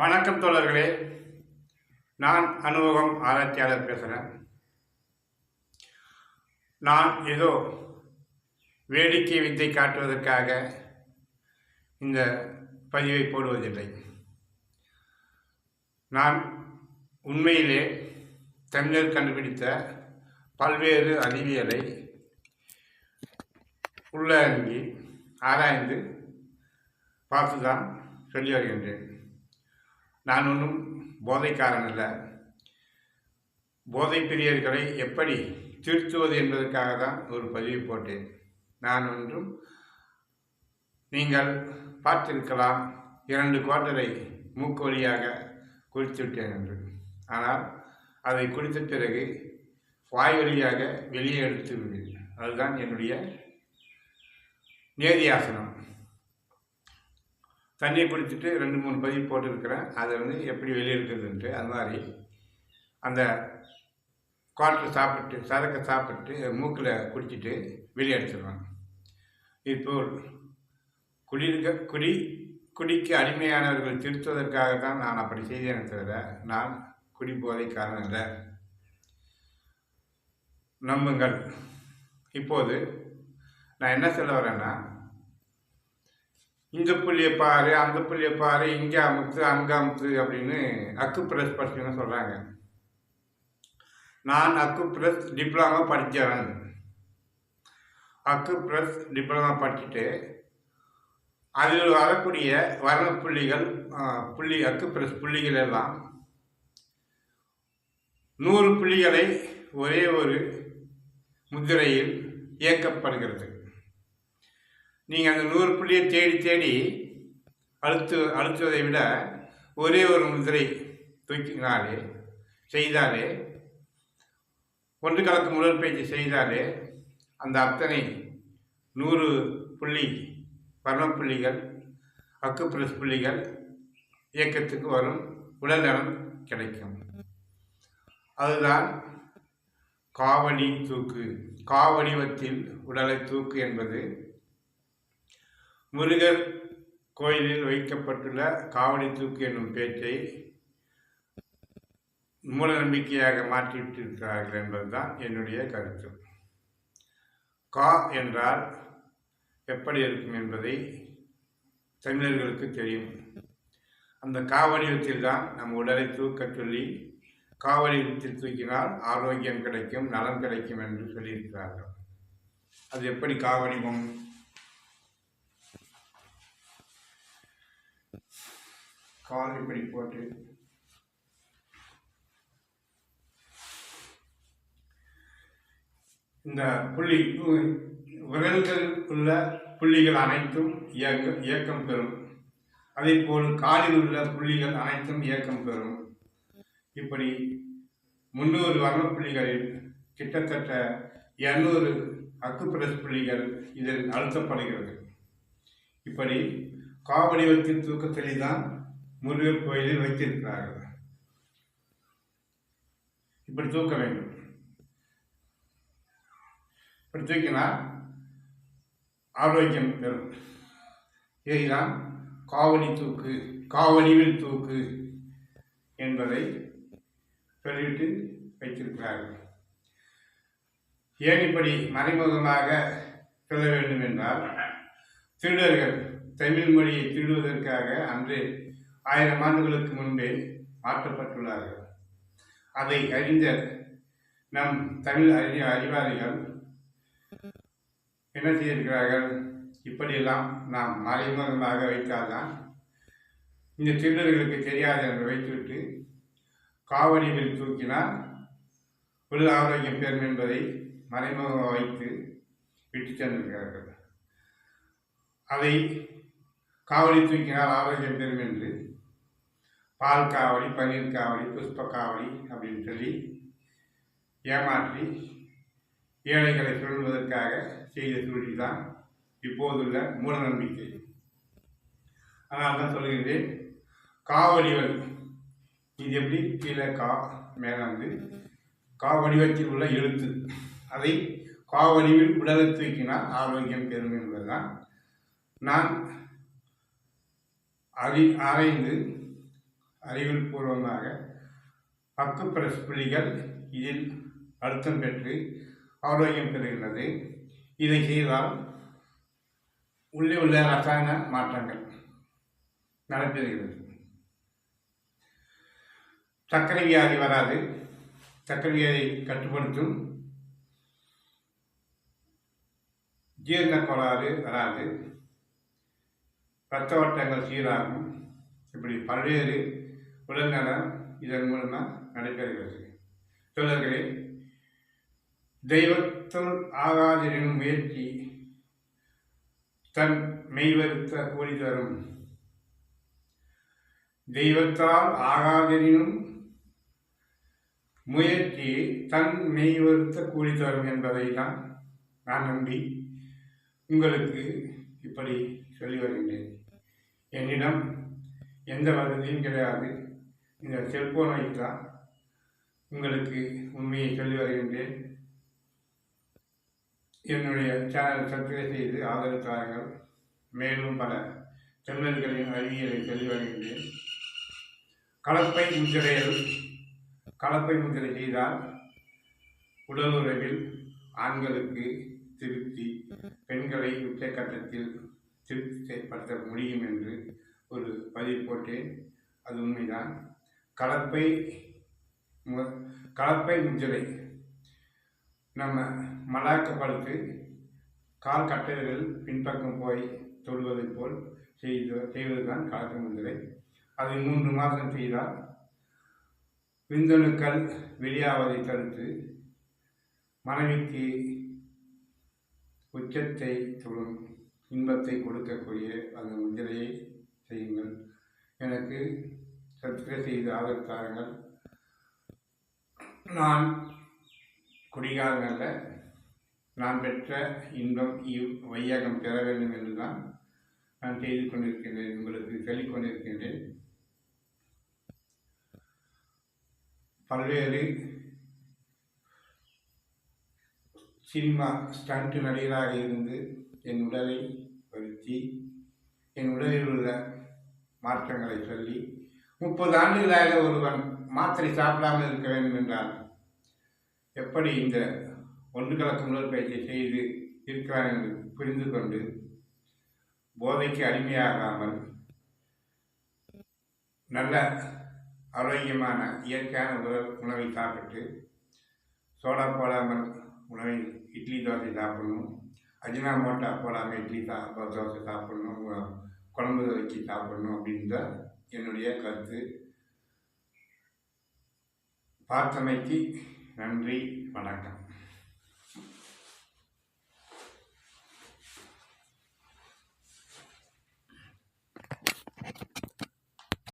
வணக்கம் தோழர்களே. நான் அனுபவம் ஆராய்ச்சியாளர் பேசுகிறேன் நான் ஏதோ வேடிக்கை வித்தை காட்டுவதற்காக இந்த பதிவை போடுவதில்லை. நான் உண்மையிலே தமிழர் கண்டுபிடித்த பல்வேறு அறிவியலை உள்ளடங்கி ஆராய்ந்து பார்த்து தான் சொல்லி வருகின்றேன். நான் ஒன்றும் போதைக்காரன் அல்ல. போதை பிரியர்களை எப்படி திருத்துவது என்பதற்காக தான் ஒரு பதிவு போட்டேன். நான் ஒன்றும் நீங்கள் பார்த்திருக்கலாம். இரண்டு குவார்டரை மூக்கு வழியாக குடித்துவிட்டேன் என்று. ஆனால் அதை குடித்த பிறகு வாய் வழியாக வெளியே எடுத்து விடுவேன். அதுதான் என்னுடைய நேதியாசனம் தண்ணியை குடிச்சிட்டு ரெண்டு மூணு பதிவு போட்டிருக்கிறேன். அதை வந்து எப்படி வெளியே இருக்குதுன்ட்டு அது மாதிரி அந்த குவார்டர் சாப்பிட்டு சரக்கை சாப்பிட்டு மூக்கில் குடிச்சிட்டு வெளியே அடிச்சிடுவேன் இப்போ குடியிருக்க குடி குடிக்கு அடிமையானவர்கள் திருத்துவதற்காக தான் நான் அப்படி செய்தேன் தவிர நான் குடி காரணம் இல்லை நம்புங்கள். இப்போது நான் என்ன சொல்ல வரேன்னா இந்த புள்ளியை பாரு அந்த புள்ளியை பாரு இங்கே அமுத்து அங்கே அமுத்து அப்படின்னு அக்கு பிரஸ் படிச்சுன்னு சொல்கிறாங்க நான் அக்கு பிரஸ் டிப்ளமா படித்தவன் அக்கு பிரஸ் டிப்ளமா படிச்சுட்டு அதில் வரக்கூடிய வர்ண புள்ளிகள் புள்ளி அக்கு பிரஸ் புள்ளிகள் எல்லாம் நூறு புள்ளிகளை ஒரே ஒரு முத்திரையில் இயக்கப்படுகிறது. நீங்கள் அந்த நூறு புள்ளியை தேடி தேடி அழுத்து அழுத்துவதை விட ஒரே ஒரு முதிரை தூக்கினாலே செய்தாலே ஒன்று கலக்கும் உடற்பயிற்சி செய்தாலே அந்த அத்தனை நூறு புள்ளி வர்ணப்புள்ளிகள் அக்குப்பிரஸ் புள்ளிகள் இயக்கத்துக்கு வரும் உடல் நலம் கிடைக்கும். அதுதான் காவடி தூக்கு. காவடிவத்தில் உடலை தூக்கு என்பது முருகர் கோயிலில் வைக்கப்பட்டுள்ள காவடி தூக்கு என்னும் பேச்சை மூல நம்பிக்கையாக மாற்றிவிட்டிருக்கிறார்கள் என்பதுதான் என்னுடைய கருத்து. கா என்றால் எப்படி இருக்கும் என்பதை தமிழர்களுக்கு தெரியும். அந்த காவடிவத்தில் தான் நம் உடலை தூக்கச் சொல்லி காவடிவத்தில் தூக்கினால் ஆரோக்கியம் கிடைக்கும் நலம் கிடைக்கும் என்று சொல்லியிருக்கிறார்கள். அது எப்படி காவடிவம் கால் இப்படி போட்டு. இந்த புள்ளி விரல்கள் உள்ள புள்ளிகள் அனைத்தும் இயக்க இயக்கம் பெறும். அதே போல் காலில் உள்ள புள்ளிகள் அனைத்தும் இயக்கம் பெறும். இப்படி முன்னூறு வர்ண புள்ளிகளில் கிட்டத்தட்ட இரநூறு அக்குப்பிரஸ் புள்ளிகள் இதில் அழுத்தப்படுகிறது. இப்படி காவடிவத்தின் தூக்கத்தில்தான் முருகர் கோயிலில் வைத்திருக்கிறார்கள். இப்படி தூக்க வேண்டும். இப்படி தூக்கினால் ஆரோக்கியம் பெறும். இதுதான் காவடி தூக்கு காவலியில் தூக்கு என்பதை சொல்லிவிட்டு வைத்திருக்கிறார்கள். ஏன் இப்படி மறைமுகமாக சொல்ல வேண்டும் என்றால் திருடர்கள் தமிழ் மொழியை திருடுவதற்காக அன்று ஆயிரம் ஆண்டுகளுக்கு முன்பே மாற்றப்பட்டுள்ளார்கள். அதை அறிந்த நம் தமிழ் அறி அறிவாளிகள் என்ன செய்திருக்கிறார்கள்? இப்படியெல்லாம் நாம் மறைமுகமாக வைத்தால்தான் இந்த திருடர்களுக்கு தெரியாது என்று வைத்துவிட்டு காவடியில் தூக்கினால் உள்ள ஆரோக்கியம் பெறும் என்பதை மறைமுகமாக வைத்து விட்டு சென்றிருக்கிறார்கள். அதை காவடி தூக்கினால் ஆரோக்கியம் பெறும் என்று பால் காவடி பன்னீர் காவடி புஷ்ப காவடி அப்படின்னு சொல்லி ஏமாற்றி ஏழைகளை சொல்வதற்காக செய்த தொழில் தான் இப்போதுள்ள மூட நம்பிக்கை. அதனால் தான் சொல்கின்றேன் காவடிவல் இது எப்படி கீழே கா மேலே வந்து காவடிவத்தில் உள்ள எழுத்து. அதை காவடிவில் உடலை தூக்கினால் ஆரோக்கியம் பெறும் என்பதுதான். நான் அறி ஆராய்ந்து அறிவியல் பூர்வமாக பக்கு பிரஸ் புள்ளிகள் இதில் அழுத்தம் பெற்று ஆரோக்கியம் பெறுகிறது. இதை செய்தால் உள்ளே உள்ள ரசாயன மாற்றங்கள் நடைபெறுகிறது. சர்க்கரை வியாதி வராது. சர்க்கரை வியாதியை கட்டுப்படுத்தும் ஜீரண கோளாறு வராது. இரத்த ஓட்டங்கள் சீராகும். இப்படி பல்வேறு உடல்நலம் இதன் மூலமாக நடைபெறுகிறது. தொடர்களே தெய்வத்துள் ஆகாதினும் முயற்சி தன் மெய்வருத்த கூறி தரும் தெய்வத்தால் ஆகாதெனினும் முயற்சி தன் மெய்வருத்த கூலி தரும் என்பதை தான் நான் நம்பி உங்களுக்கு இப்படி சொல்லி வருகின்றேன். என்னிடம் எந்த வசதியும் கிடையாது. இந்த செல்போன் வைத்தான் உங்களுக்கு உண்மையை சொல்லி வருகின்றேன். என்னுடைய சேனல் சப்ஸ்கிரைப் செய்து ஆதரவு தாருங்கள் மேலும் பல தமிழர்களின் அறிவியலை சொல்லி வருகின்றேன். கலப்பை முத்திரையில் கலப்பை முத்திரை செய்தால் உடல் உறவில் ஆண்களுக்கு திருப்தி பெண்களை உச்சக்கட்டத்தில் திருப்திப்படுத்த முடியும் என்று ஒரு பதிவு போட்டேன். அது உண்மைதான். கலப்பை மு கலப்பை முத்திரை. நம்ம மலாக்கப்படுத்து கால் கட்டைகள் பின்பக்கம் போய் தொடுவதைப் போல் செய்து செய்வதுதான் கலப்பை முத்திரை. அதை மூன்று மாதம் செய்தால் விந்தணுக்கள் வெளியாவதை தடுத்து மனைவிக்கு உச்சத்தை தொடும் இன்பத்தை கொடுக்கக்கூடிய அந்த முத்திரையை செய்யுங்கள். எனக்கு சப்ஸ்கிரைப் செய்து ஆதரவு தாருங்கள் நான் குடிகாரன் அல்ல நான் பெற்ற இன்பம் இவ் வையகம் பெற வேண்டும் என்று தான் நான் செய்து கொண்டிருக்கின்றேன் உங்களுக்கு சொல்லிக் கொண்டிருக்கின்றேன். பல்வேறு சினிமா ஸ்டண்ட் நடிகராக இருந்து என் உடலை வருத்தி என் உடலில் உள்ள மாற்றங்களை சொல்லி முப்பது ஆண்டுகளாக ஒருவன் மாத்திரை சாப்பிடாமல் இருக்க வேண்டும் என்றால் எப்படி இந்த ஒன்று கலக்கும் உடற்பயிற்சி செய்து இருக்கிறான் என்று புரிந்து கொண்டு போதைக்கு அடிமையாகாமல் நல்ல ஆரோக்கியமான இயற்கையான உணவு உணவை சாப்பிட்டு சோடா போடாமல் உணவை இட்லி தோசை சாப்பிடணும் அஜினா மோட்டா போடாமல் இட்லி சா தோசை சாப்பிடணும் குழம்பு வச்சு சாப்பிடணும் அப்படின்னு தான் என்னுடைய கருத்து. பார்த்தமைக்கு நன்றி வணக்கம்.